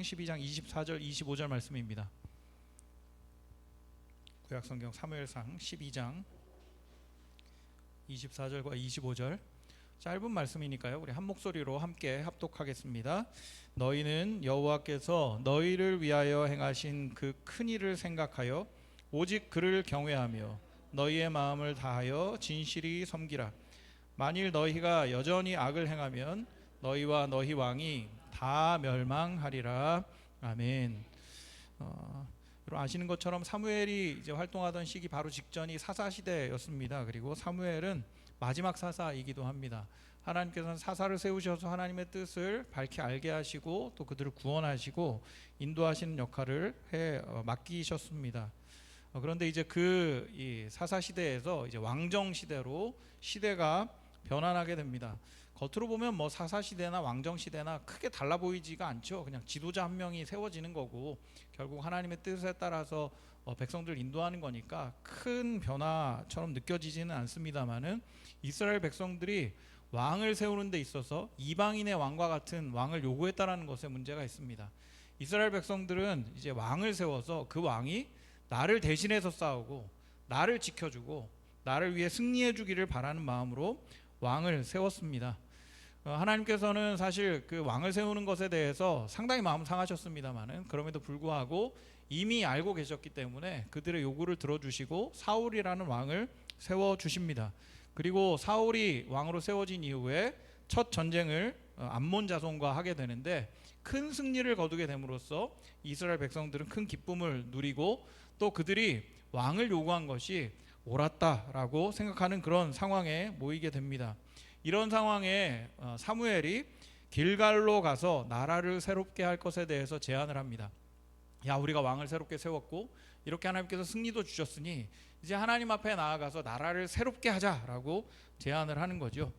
12장 24절 25절 말씀입니다. 구약 성경 사무엘상 12장 24절과 25절 짧은 말씀이니까요. 우리 한 목소리로 함께 합독하겠습니다. 너희는 여호와께서 너희를 위하여 행하신 그 큰 일을 생각하여 오직 그를 경외하며 너희의 마음을 다하여 진실이 섬기라. 만일 너희가 여전히 악을 행하면 너희와 너희 왕이 다 멸망하리라. 아멘. 어, 여러분 아시는 것처럼 사무엘이 이제 활동하던 시기 바로 직전이 사사 시대였습니다. 그리고 사무엘은 마지막 사사이기도 합니다. 하나님께서는 사사를 세우셔서 하나님의 뜻을 밝히 알게 하시고 또 그들을 구원하시고 인도하시는 역할을 해 어, 맡기셨습니다. 어, 그런데 이제 그이 사사 시대에서 이제 왕정 시대로 시대가 변환하게 됩니다. 겉으로 보면 뭐 사사 시대나 왕정 시대나 크게 달라 보이지가 않죠. 그냥 지도자 한 명이 세워지는 거고 결국 하나님의 뜻에 따라서 어, 백성들 인도하는 거니까 큰 변화처럼 느껴지지는 않습니다만은 이스라엘 백성들이 왕을 세우는 데 있어서 이방인의 왕과 같은 왕을 요구했다라는 것에 문제가 있습니다. 이스라엘 백성들은 이제 왕을 세워서 그 왕이 나를 대신해서 싸우고 나를 지켜주고 나를 위해 승리해 주기를 바라는 마음으로 왕을 세웠습니다. 어, 하나님께서는 사실 그 왕을 세우는 것에 대해서 상당히 마음 상하셨습니다만은 그럼에도 불구하고 이미 알고 계셨기 때문에 그들의 요구를 들어주시고 사울이라는 왕을 세워 주십니다. 그리고 사울이 왕으로 세워진 이후에 첫 전쟁을 어, 암몬 자손과 하게 되는데 큰 승리를 거두게 됨으로써 이스라엘 백성들은 큰 기쁨을 누리고 또 그들이 왕을 요구한 것이 옳았다라고 생각하는 그런 상황에 모이게 됩니다. 이런 상황에 어, 사무엘이 길갈로 가서 나라를 새롭게 할 것에 대해서 제안을 합니다. 야, 우리가 왕을 새롭게 세웠고 이렇게 하나님께서 승리도 주셨으니 이제 하나님 앞에 나아가서 나라를 새롭게 하자라고 제안을 하는 거죠.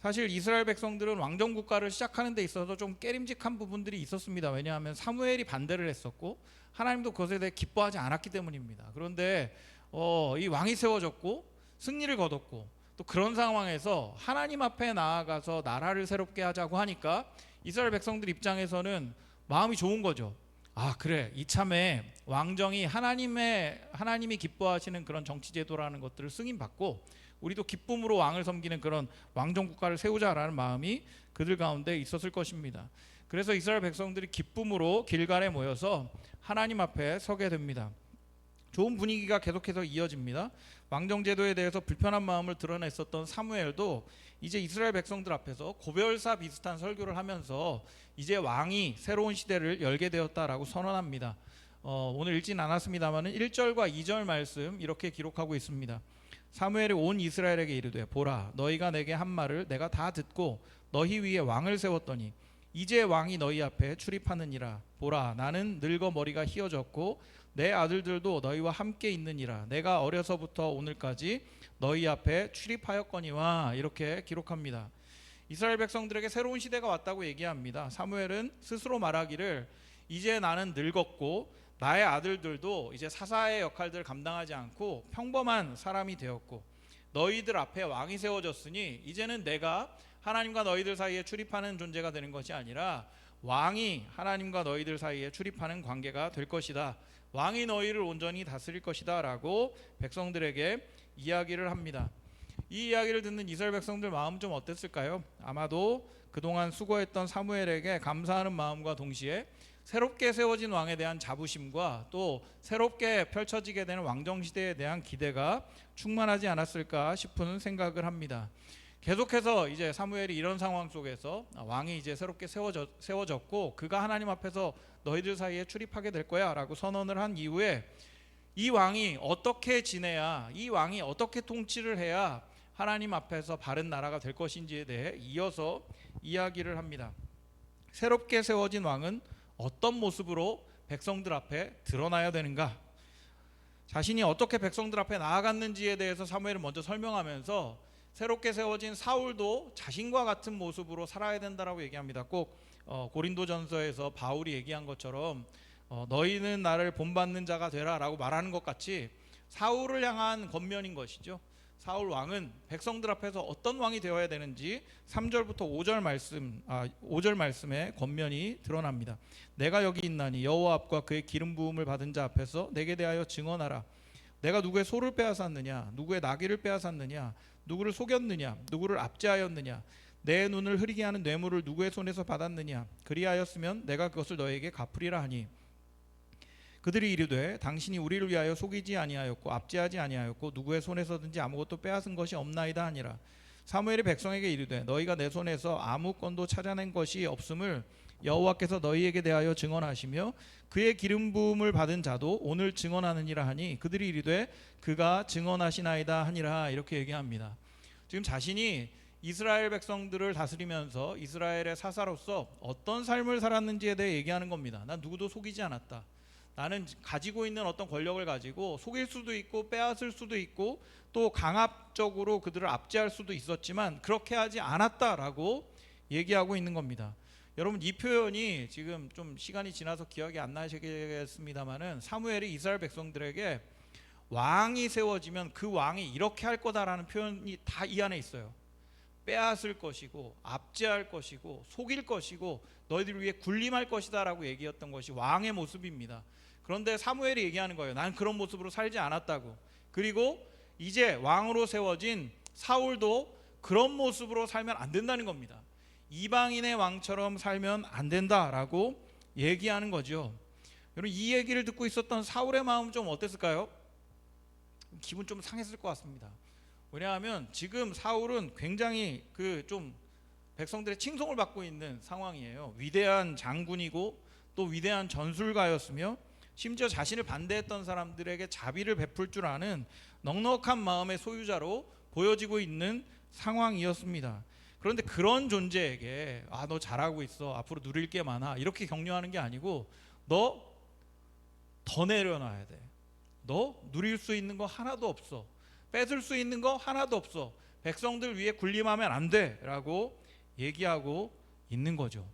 사실 이스라엘 백성들은 왕정 국가를 시작하는 데 있어서 좀 깨림직한 부분들이 있었습니다. 왜냐하면 사무엘이 반대를 했었고 하나님도 그것에 대해 기뻐하지 않았기 때문입니다. 그런데 어, 이 왕이 세워졌고 승리를 거뒀고 또 그런 상황에서 하나님 앞에 나아가서 나라를 새롭게 하자고 하니까 이스라엘 백성들 입장에서는 마음이 좋은 거죠. 아 그래 이참에 왕정이 하나님의 하나님이 기뻐하시는 그런 정치 제도라는 것들을 승인 받고 우리도 기쁨으로 왕을 섬기는 그런 왕정 국가를 세우자라는 마음이 그들 가운데 있었을 것입니다. 그래서 이스라엘 백성들이 기쁨으로 길갈에 모여서 하나님 앞에 서게 됩니다. 좋은 분위기가 계속해서 이어집니다. 왕정 제도에 대해서 불편한 마음을 드러냈었던 사무엘도 이제 이스라엘 백성들 앞에서 고별사 비슷한 설교를 하면서 이제 왕이 새로운 시대를 열게 되었다라고 선언합니다. 어, 오늘 읽진 않았습니다만은 1절과 2절 말씀 이렇게 기록하고 있습니다. 사무엘이 온 이스라엘에게 이르되 보라 너희가 내게 한 말을 내가 다 듣고 너희 위에 왕을 세웠더니 이제 왕이 너희 앞에 출입하느니라 보라 나는 늙어 머리가 희어졌고 내 아들들도 너희와 함께 있느니라 내가 어려서부터 오늘까지 너희 앞에 출입하였거니와 이렇게 기록합니다. 이스라엘 백성들에게 새로운 시대가 왔다고 얘기합니다. 사무엘은 스스로 말하기를 이제 나는 늙었고 나의 아들들도 이제 사사의 역할들을 감당하지 않고 평범한 사람이 되었고 너희들 앞에 왕이 세워졌으니 이제는 내가 하나님과 너희들 사이에 출입하는 존재가 되는 것이 아니라 왕이 하나님과 너희들 사이에 출입하는 관계가 될 것이다. 왕이 너희를 온전히 다스릴 것이다라고 백성들에게 이야기를 합니다. 이 이야기를 듣는 이스라엘 백성들 마음 좀 어땠을까요? 아마도 그동안 수고했던 사무엘에게 감사하는 마음과 동시에 새롭게 세워진 왕에 대한 자부심과 또 새롭게 펼쳐지게 되는 왕정 시대에 대한 기대가 충만하지 않았을까 싶은 생각을 합니다. 계속해서 이제 사무엘이 이런 상황 속에서 왕이 이제 새롭게 세워졌, 세워졌 고 그가 하나님 앞에서 너희들 사이에 출입하게 될 거야라고 선언을 한 이후에 이 왕이 어떻게 지내야 이 왕이 어떻게 통치를 해야 하나님 앞에서 바른 나라가 될 것인지에 대해 이어서 이야기를 합니다. 새롭게 세워진 왕은 어떤 모습으로 백성들 앞에 드러나야 되는가? 자신이 어떻게 백성들 앞에 나아갔는지에 대해서 사무엘은 먼저 설명하면서 새롭게 세워진 사울도 자신과 같은 모습으로 살아야 된다라고 얘기합니다. 꼭 어, 고린도전서에서 바울이 얘기한 것처럼 어, 너희는 나를 본받는 자가 되라라고 말하는 것 같이 사울을 향한 권면인 것이죠. 사울 왕은 백성들 앞에서 어떤 왕이 되어야 되는지 3절부터 5절 말씀 아 5절 말씀에 권면이 드러납니다. 내가 여기 있나니 여호와 앞과 그의 기름 부음을 받은 자 앞에서 내게 대하여 증언하라. 내가 누구의 소를 빼앗았느냐 누구의 나귀를 빼앗았느냐 누구를 속였느냐 누구를 압제하였느냐 내 눈을 흐리게 하는 뇌물을 누구의 손에서 받았느냐 그리하였으면 내가 그것을 너에게 갚으리라 하니. 그들이 이르되 당신이 우리를 위하여 속이지 아니하였고 압제하지 아니하였고 누구의 손에서든지 아무것도 빼앗은 것이 없나이다 하니라. 사무엘이 백성에게 이르되 너희가 내 손에서 아무 건도 찾아낸 것이 없음을 여호와께서 너희에게 대하여 증언하시며 그의 기름 부음을 받은 자도 오늘 증언하느니라 하니 그들이 이르되 그가 증언하시나이다 하니라 이렇게 얘기합니다. 지금 자신이 이스라엘 백성들을 다스리면서 이스라엘의 사사로서 어떤 삶을 살았는지에 대해 얘기하는 겁니다. 난 누구도 속이지 않았다. 나는 가지고 있는 어떤 권력을 가지고 속일 수도 있고 빼앗을 수도 있고 또 강압적으로 그들을 압제할 수도 있었지만 그렇게 하지 않았다라고 얘기하고 있는 겁니다. 여러분 이 표현이 지금 좀 시간이 지나서 기억이 안 나시겠습니다만은 사무엘이 이스라엘 백성들에게 왕이 세워지면 그 왕이 이렇게 할 거다라는 표현이 다 이 안에 있어요. 빼앗을 것이고 압제할 것이고 속일 것이고 너희들 위해 군림할 것이다라고 얘기했던 것이 왕의 모습입니다. 그런데 사무엘이 얘기하는 거예요. 난 그런 모습으로 살지 않았다고. 그리고 이제 왕으로 세워진 사울도 그런 모습으로 살면 안 된다는 겁니다. 이방인의 왕처럼 살면 안 된다라고 얘기하는 거죠. 여러분 이 얘기를 듣고 있었던 사울의 마음 좀 어땠을까요? 기분 좀 상했을 것 같습니다. 왜냐하면 지금 사울은 굉장히 그 좀 백성들의 칭송을 받고 있는 상황이에요. 위대한 장군이고 또 위대한 전술가였으며 심지어 자신을 반대했던 사람들에게 자비를 베풀 줄 아는 넉넉한 마음의 소유자로 보여지고 있는 상황이었습니다. 그런데 그런 존재에게 아 너 잘하고 있어 앞으로 누릴 게 많아 이렇게 격려하는 게 아니고 너 더 내려놔야 돼. 너 누릴 수 있는 거 하나도 없어. 뺏을 수 있는 거 하나도 없어. 백성들 위해 군림하면 안 돼라고 얘기하고 있는 거죠.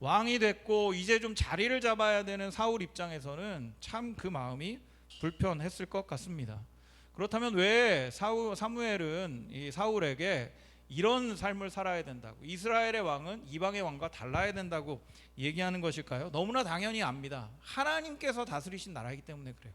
왕이 됐고 이제 좀 자리를 잡아야 되는 사울 입장에서는 참 그 마음이 불편했을 것 같습니다. 그렇다면 왜 사우, 사무엘은 이 사울에게 이런 삶을 살아야 된다고 이스라엘의 왕은 이방의 왕과 달라야 된다고 얘기하는 것일까요? 너무나 당연히 압니다. 하나님께서 다스리신 나라이기 때문에 그래요.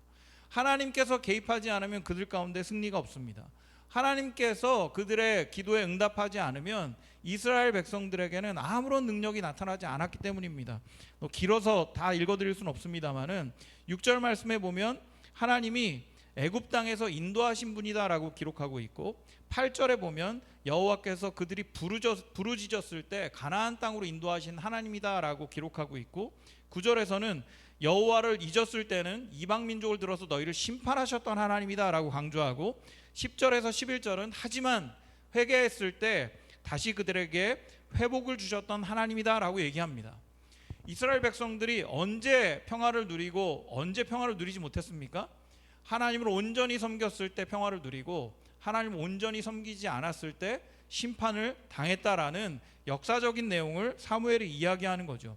하나님께서 개입하지 않으면 그들 가운데 승리가 없습니다. 하나님께서 그들의 기도에 응답하지 않으면 이스라엘 백성들에게는 아무런 능력이 나타나지 않았기 때문입니다. 뭐 길어서 다 읽어드릴 수는 없습니다만은 6절 말씀에 보면 하나님이 애굽 땅에서 인도하신 분이다라고 기록하고 있고 8절에 보면 여호와께서 그들이 부르짖, 부르짖었 을 때 가나안 땅으로 인도하신 하나님이다라고 기록하고 있고 9절에서는 여호와를 잊었을 때는 이방 민족을 들어서 너희를 심판하셨던 하나님이다라고 강조하고 10절에서 11절은 하지만 회개했을 때 다시 그들에게 회복을 주셨던 하나님이다라고 얘기합니다. 이스라엘 백성들이 언제 평화를 누리고 언제 평화를 누리지 못했습니까? 하나님을 온전히 섬겼을 때 평화를 누리고 하나님을 온전히 섬기지 않았을 때 심판을 당했다라는 역사적인 내용을 사무엘이 이야기하는 거죠.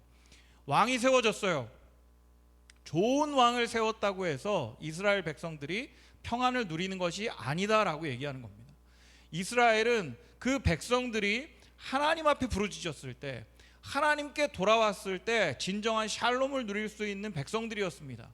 왕이 세워졌어요. 좋은 왕을 세웠다고 해서 이스라엘 백성들이 평안을 누리는 것이 아니다라고 얘기하는 겁니다. 이스라엘은 그 백성들이 하나님 앞에 부르짖었을 때 하나님께 돌아왔을 때 진정한 샬롬을 누릴 수 있는 백성들이었습니다.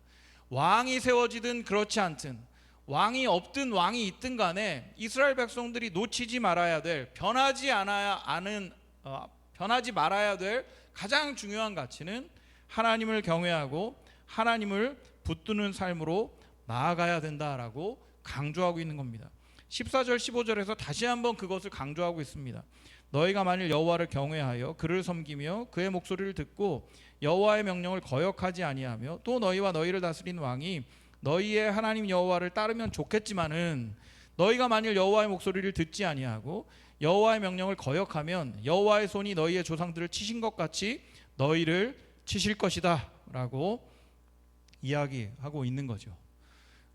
왕이 세워지든 그렇지 않든 왕이 없든 왕이 있든 간에 이스라엘 백성들이 놓치지 말아야 될 변하지 않아야 아는 어, 변하지 말아야 될 가장 중요한 가치는 하나님을 경외하고 하나님을 붙드는 삶으로 나아가야 된다라고 강조하고 있는 겁니다. 14절 15절에서 다시 한번 그것을 강조하고 있습니다. 너희가 만일 여호와를 경외하여 그를 섬기며 그의 목소리를 듣고 여호와의 명령을 거역하지 아니하며 또 너희와 너희를 다스리는 왕이 너희의 하나님 여호와를 따르면 좋겠지만은 너희가 만일 여호와의 목소리를 듣지 아니하고 여호와의 명령을 거역하면 여호와의 손이 너희의 조상들을 치신 것 같이 너희를 치실 것이다라고 이야기하고 있는 거죠.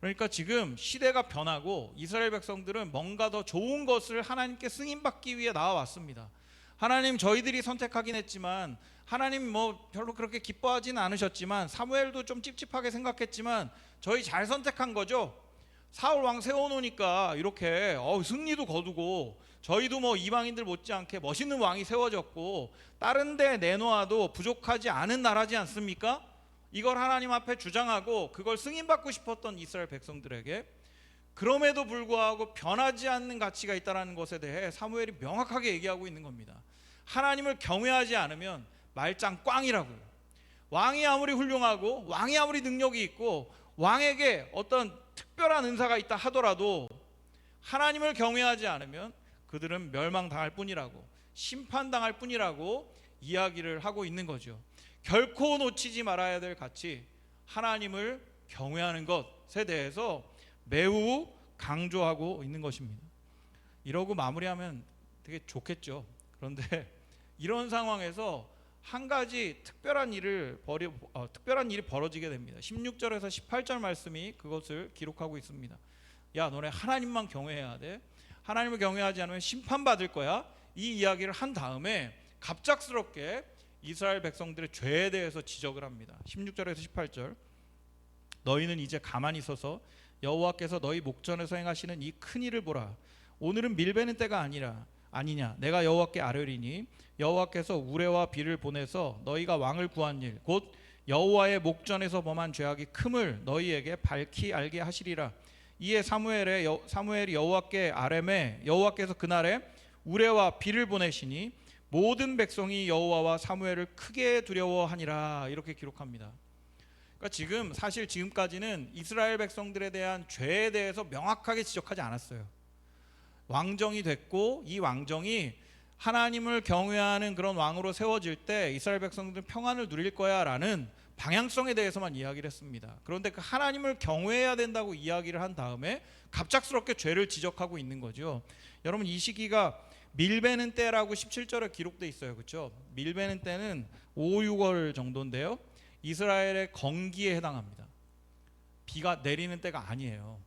그러니까 지금 시대가 변하고 이스라엘 백성들은 뭔가 더 좋은 것을 하나님께 승인받기 위해 나와왔습니다. 하나님 저희들이 선택하긴 했지만 하나님 뭐 별로 그렇게 기뻐하지는 않으셨지만 사무엘도 좀 찝찝하게 생각했지만 저희 잘 선택한 거죠. 사울 왕 세워놓으니까 이렇게 어, 승리도 거두고 저희도 뭐 이방인들 못지않게 멋있는 왕이 세워졌고 다른 데 내놓아도 부족하지 않은 나라지 않습니까? 이걸 하나님 앞에 주장하고 그걸 승인받고 싶었던 이스라엘 백성들에게 그럼에도 불구하고 변하지 않는 가치가 있다는 것에 대해 사무엘이 명확하게 얘기하고 있는 겁니다. 하나님을 경외하지 않으면 말짱 꽝이라고요. 왕이 아무리 훌륭하고 왕이 아무리 능력이 있고 왕에게 어떤 특별한 은사가 있다 하더라도 하나님을 경외하지 않으면 그들은 멸망당할 뿐이라고 심판당할 뿐이라고 이야기를 하고 있는 거죠. 결코 놓치지 말아야 될 가치 하나님을 경외하는 것에 대해서 매우 강조하고 있는 것입니다. 이러고 마무리하면 되게 좋겠죠. 그런데 이런 상황에서 한 가지 특별한 일을 벌이 어, 특별한 일이 벌어지게 됩니다. 16절에서 18절 말씀이 그것을 기록하고 있습니다. 야, 너네 하나님만 경외해야 돼. 하나님을 경외하지 않으면 심판받을 거야. 이 이야기를 한 다음에 갑작스럽게 이스라엘 백성들의 죄에 대해서 지적을 합니다. 16절에서 18절. 너희는 이제 가만히 서서 여호와께서 너희 목전에서 행하시는 이 큰 일을 보라. 오늘은 밀베는 때가 아니라 아니냐. 내가 여호와께 아뢰리니 여호와께서 우레와 비를 보내서 너희가 왕을 구한 일 곧 여호와의 목전에서 범한 죄악이 큼을 너희에게 밝히 알게 하시리라. 이에 사무엘의 여, 사무엘이 여호와께 아뢰매 여호와께서 그날에 우레와 비를 보내시니 모든 백성이 여호와와 사무엘을 크게 두려워하니라 이렇게 기록합니다. 그러니까 지금 사실 지금까지는 이스라엘 백성들에 대한 죄에 대해서 명확하게 지적하지 않았어요. 왕정이 됐고 이 왕정이 하나님을 경외하는 그런 왕으로 세워질 때 이스라엘 백성들은 평안을 누릴 거야라는 방향성에 대해서만 이야기를 했습니다. 그런데 그 하나님을 경외해야 된다고 이야기를 한 다음에 갑작스럽게 죄를 지적하고 있는 거죠. 여러분 이 시기가 밀베는 때라고 17절에 기록돼 있어요. 그렇죠? 밀베는 때는 5, 6월 정도인데요. 이스라엘의 건기에 해당합니다. 비가 내리는 때가 아니에요.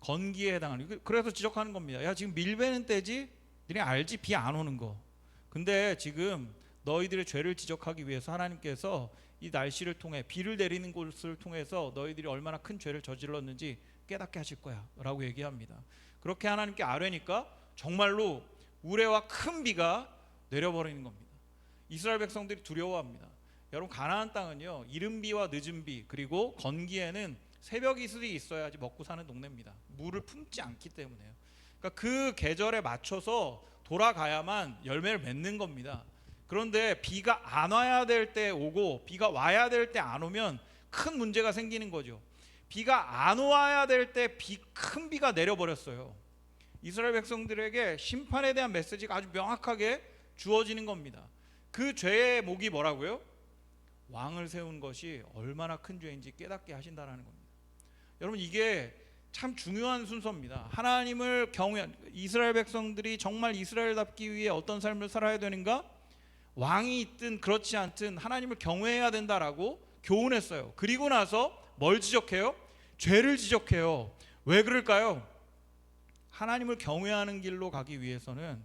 건기에 해당하는. 그- 그래서 지적하는 겁니다. 야 지금 밀베는 때지. 너네 알지 비 안 오는 거. 근데 지금 너희들의 죄를 지적하기 위해서 하나님께서 이 날씨를 통해 비를 내리는 곳을 통해서 너희들이 얼마나 큰 죄를 저질렀는지 깨닫게 하실 거야라고 얘기합니다. 그렇게 하나님께 아뢰니까 정말로 우레와 큰 비가 내려버리는 겁니다. 이스라엘 백성들이 두려워합니다. 여러분 가나안 땅은요 이른 비와 늦은 비 그리고 건기에는 새벽 이슬이 있어야지 먹고 사는 동네입니다. 물을 품지 않기 때문에요. 그러니까 그 계절에 맞춰서 돌아가야만 열매를 맺는 겁니다. 그런데 비가 안 와야 될 때 오고 비가 와야 될 때 안 오면 큰 문제가 생기는 거죠. 비가 안 와야 될 때 비 큰 비가 내려버렸어요. 이스라엘 백성들에게 심판에 대한 메시지가 아주 명확하게 주어지는 겁니다. 그 죄의 목이 뭐라고요? 왕을 세운 것이 얼마나 큰 죄인지 깨닫게 하신다라는 겁니다. 여러분 이게 참 중요한 순서입니다. 하나님을 경외 이스라엘 백성들이 정말 이스라엘답기 위해 어떤 삶을 살아야 되는가? 왕이 있든 그렇지 않든 하나님을 경외해야 된다라고 교훈했어요. 그리고 나서 뭘 지적해요? 죄를 지적해요. 왜 그럴까요? 하나님을 경외하는 길로 가기 위해서는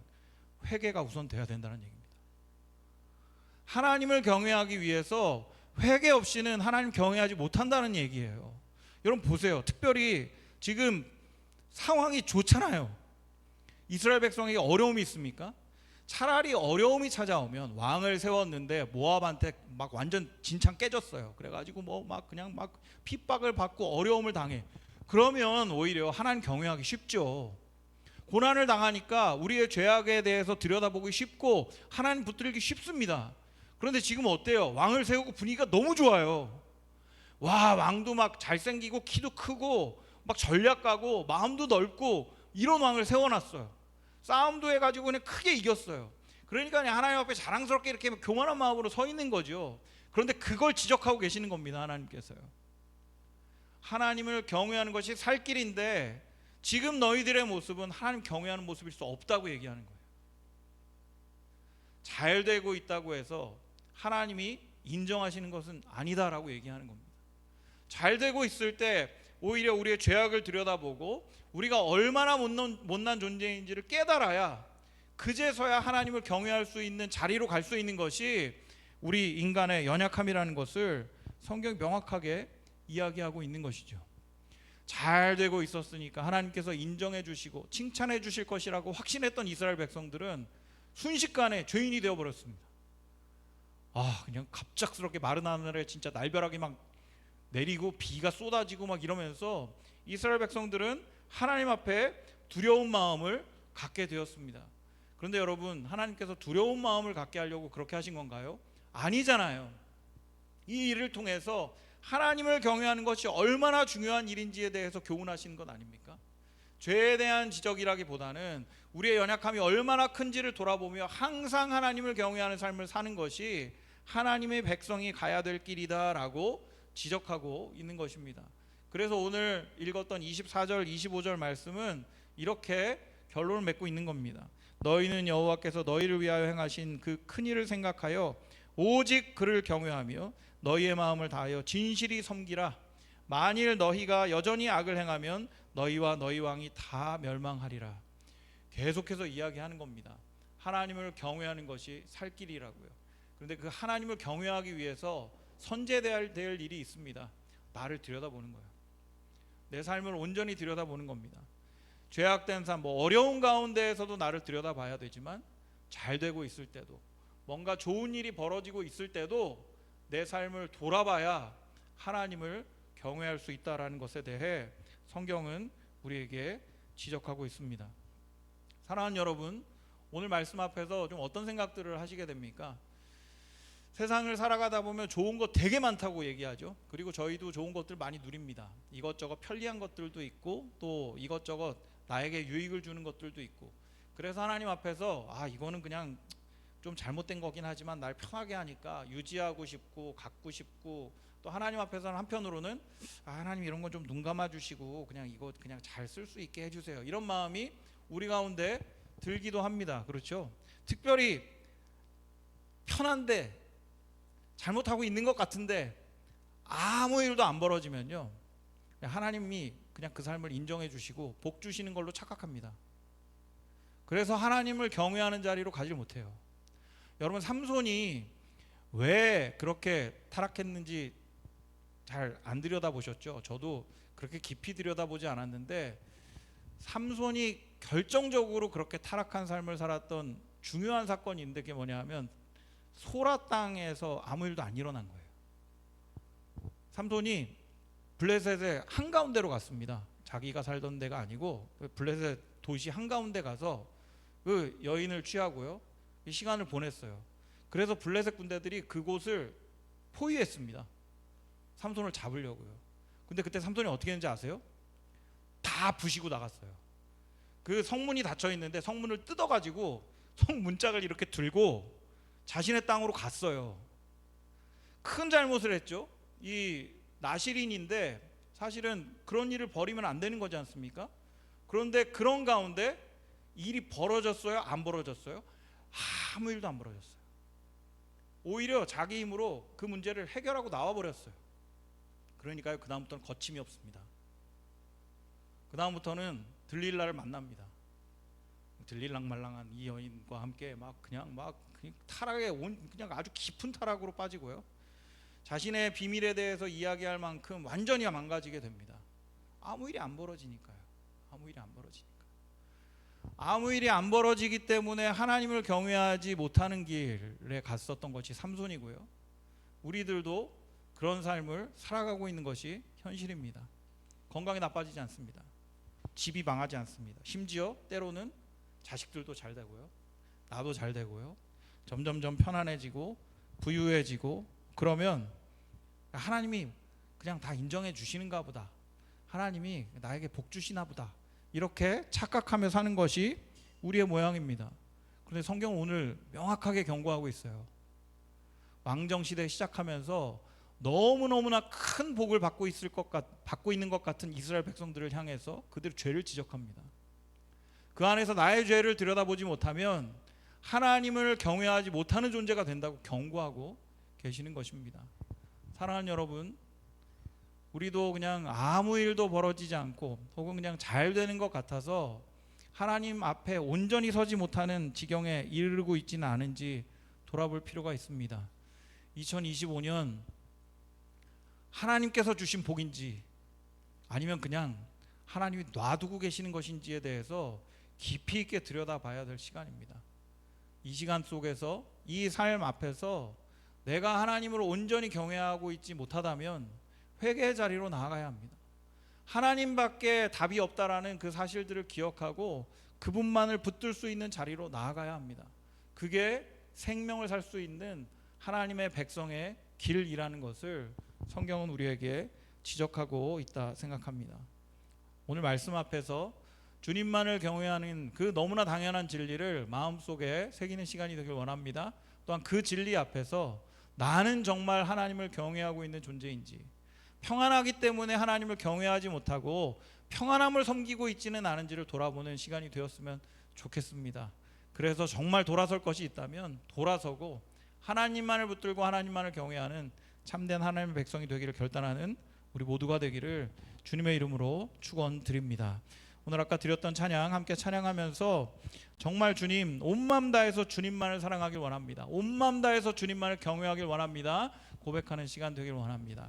회개가 우선 돼야 된다는 얘기입니다. 하나님을 경외하기 위해서 회개 없이는 하나님 경외하지 못한다는 얘기예요. 여러분 보세요. 특별히 지금 상황이 좋잖아요. 이스라엘 백성에게 어려움이 있습니까? 차라리 어려움이 찾아오면 왕을 세웠는데 모압한테 막 완전 진창 깨졌어요. 그래가지고 뭐 막 그냥 막 핍박을 받고 어려움을 당해. 그러면 오히려 하나님 경외하기 쉽죠. 고난을 당하니까 우리의 죄악에 대해서 들여다보기 쉽고 하나님 붙들기 쉽습니다. 그런데 지금 어때요? 왕을 세우고 분위기가 너무 좋아요. 와 왕도 막 잘생기고 키도 크고 막 전략가고 마음도 넓고 이런 왕을 세워놨어요. 싸움도 해가지고 그냥 크게 이겼어요. 그러니까 하나님 앞에 자랑스럽게 이렇게 교만한 마음으로 서 있는 거죠. 그런데 그걸 지적하고 계시는 겁니다. 하나님께서요. 하나님을 경외하는 것이 살 길인데 지금 너희들의 모습은 하나님 경외하는 모습일 수 없다고 얘기하는 거예요. 잘 되고 있다고 해서 하나님이 인정하시는 것은 아니다라고 얘기하는 겁니다. 잘 되고 있을 때 오히려 우리의 죄악을 들여다보고 우리가 얼마나 못난, 존재인지를 깨달아야 그제서야 하나님을 경외할 수 있는 자리로 갈 수 있는 것이 우리 인간의 연약함이라는 것을 성경이 명확하게 이야기하고 있는 것이죠. 잘 되고 있었으니까 하나님께서 인정해 주시고 칭찬해 주실 것이라고 확신했던 이스라엘 백성들은 순식간에 죄인이 되어 버렸습니다. 아, 그냥 갑작스럽게 마른 하늘에 진짜 날벼락이 막 내리고 비가 쏟아지고 막 이러면서 이스라엘 백성들은 하나님 앞에 두려운 마음을 갖게 되었습니다. 그런데 여러분, 하나님께서 두려운 마음을 갖게 하려고 그렇게 하신 건가요? 아니잖아요. 이 일을 통해서 하나님을 경외하는 것이 얼마나 중요한 일인지에 대해서 교훈하시는 것 아닙니까? 죄에 대한 지적이라기보다는 우리의 연약함이 얼마나 큰지를 돌아보며 항상 하나님을 경외하는 삶을 사는 것이 하나님의 백성이 가야 될 길이다라고 지적하고 있는 것입니다. 그래서 오늘 읽었던 24절, 25절 말씀은 이렇게 결론을 맺고 있는 겁니다. 너희는 여호와께서 너희를 위하여 행하신 그 큰 일을 생각하여 오직 그를 경외하며 너희의 마음을 다하여 진실이 섬기라. 만일 너희가 여전히 악을 행하면 너희와 너희 왕이 다 멸망하리라. 계속해서 이야기하는 겁니다. 하나님을 경외하는 것이 살 길이라고요. 그런데 그 하나님을 경외하기 위해서 선제될 될 일이 있습니다. 나를 들여다보는 거예요. 내 삶을 온전히 들여다보는 겁니다. 죄악된 삶, 뭐 어려운 가운데에서도 나를 들여다봐야 되지만 잘 되고 있을 때도 뭔가 좋은 일이 벌어지고 있을 때도 내 삶을 돌아봐야 하나님을 경외할 수 있다라는 것에 대해 성경은 우리에게 지적하고 있습니다. 사랑하는 여러분, 오늘 말씀 앞에서 좀 어떤 생각들을 하시게 됩니까? 세상을 살아가다 보면 좋은 것 되게 많다고 얘기하죠. 그리고 저희도 좋은 것들 많이 누립니다. 이것저것 편리한 것들도 있고 또 이것저것 나에게 유익을 주는 것들도 있고. 그래서 하나님 앞에서 아 이거는 그냥 좀 잘못된 거긴 하지만 날 편하게 하니까 유지하고 싶고 갖고 싶고 또 하나님 앞에서는 한편으로는 아, 하나님 이런 건 좀 눈 감아 주시고 그냥 이거 그냥 잘 쓸 수 있게 해 주세요. 이런 마음이 우리 가운데 들기도 합니다. 그렇죠? 특별히 편한데 잘못하고 있는 것 같은데 아무 일도 안 벌어지면요. 하나님이 그냥 그 삶을 인정해 주시고 복 주시는 걸로 착각합니다. 그래서 하나님을 경외하는 자리로 가지 못해요. 여러분 삼손이 왜 그렇게 타락했는지 잘 안 들여다 보셨죠? 저도 그렇게 깊이 들여다 보지 않았는데 삼손이 결정적으로 그렇게 타락한 삶을 살았던 중요한 사건이 있는데 그게 뭐냐면 소라 땅에서 아무 일도 안 일어난 거예요. 삼손이 블레셋의 한가운데로 갔습니다. 자기가 살던 데가 아니고 그 블레셋 도시 한가운데 가서 그 여인을 취하고요. 이 시간을 보냈어요. 그래서 블레셋 군대들이 그곳을 포위했습니다. 삼손을 잡으려고요. 근데 그때 삼손이 어떻게 했는지 아세요? 다 부시고 나갔어요. 그 성문이 닫혀 있는데 성문을 뜯어 가지고 성 문짝을 이렇게 들고 자신의 땅으로 갔어요. 큰 잘못을 했죠. 이 나시린인데 사실은 그런 일을 벌이면 안 되는 거지 않습니까? 그런데 그런 가운데 일이 벌어졌어요? 안 벌어졌어요? 아무 일도 안 벌어졌어요. 오히려 자기 힘으로 그 문제를 해결하고 나와 버렸어요. 그러니까요, 그 다음부터는 거침이 없습니다. 그 다음부터는 들릴라를 만납니다. 들릴랑말랑한 이 여인과 함께 막 그냥 막 그냥 타락에 온 그냥 아주 깊은 타락으로 빠지고요. 자신의 비밀에 대해서 이야기할 만큼 완전히 망가지게 됩니다. 아무 일이 안 벌어지니까요. 아무 일이 안 벌어지니까. 아무 일이 안 벌어지기 때문에 하나님을 경외하지 못하는 길에 갔었던 것이 삼손이고요. 우리들도 그런 삶을 살아가고 있는 것이 현실입니다. 건강이 나빠지지 않습니다. 집이 망하지 않습니다. 심지어 때로는 자식들도 잘 되고요. 나도 잘 되고요. 점점점 편안해지고 부유해지고 그러면 하나님이 그냥 다 인정해 주시는가 보다. 하나님이 나에게 복 주시나 보다. 이렇게 착각하며 사는 것이 우리의 모양입니다. 그런데 성경은 오늘 명확하게 경고하고 있어요. 왕정 시대 시작하면서 너무 너무나 큰 복을 받고 있을 것 같, 받고 있는 것 같은 이스라엘 백성들을 향해서 그들의 죄를 지적합니다. 그 안에서 나의 죄를 들여다보지 못하면 하나님을 경외하지 못하는 존재가 된다고 경고하고 계시는 것입니다. 사랑하는 여러분, 우리도 그냥 아무 일도 벌어지지 않고 혹은 그냥 잘 되는 것 같아서 하나님 앞에 온전히 서지 못하는 지경에 이르고 있지는 않은지 돌아볼 필요가 있습니다. 2025년 하나님께서 주신 복인지 아니면 그냥 하나님이 놔두고 계시는 것인지에 대해서 깊이 있게 들여다봐야 될 시간입니다. 이 시간 속에서 이 삶 앞에서 내가 하나님을 온전히 경외하고 있지 못하다면 회개의 자리로 나아가야 합니다. 하나님밖에 답이 없다라는 그 사실들을 기억하고 그분만을 붙들 수 있는 자리로 나아가야 합니다. 그게 생명을 살 수 있는 하나님의 백성의 길이라는 것을 성경은 우리에게 지적하고 있다 생각합니다. 오늘 말씀 앞에서 주님만을 경외하는 그 너무나 당연한 진리를 마음속에 새기는 시간이 되길 원합니다. 또한 그 진리 앞에서 나는 정말 하나님을 경외하고 있는 존재인지 평안하기 때문에 하나님을 경외하지 못하고 평안함을 섬기고 있지는 않은지를 돌아보는 시간이 되었으면 좋겠습니다. 그래서 정말 돌아설 것이 있다면 돌아서고 하나님만을 붙들고 하나님만을 경외하는 참된 하나님의 백성이 되기를 결단하는 우리 모두가 되기를 주님의 이름으로 축원드립니다. 오늘 아까 드렸던 찬양 함께 찬양하면서 정말 주님 온 마음 다해서 주님만을 사랑하길 원합니다. 온 마음 다해서 주님만을 경외하길 원합니다. 고백하는 시간 되길 원합니다.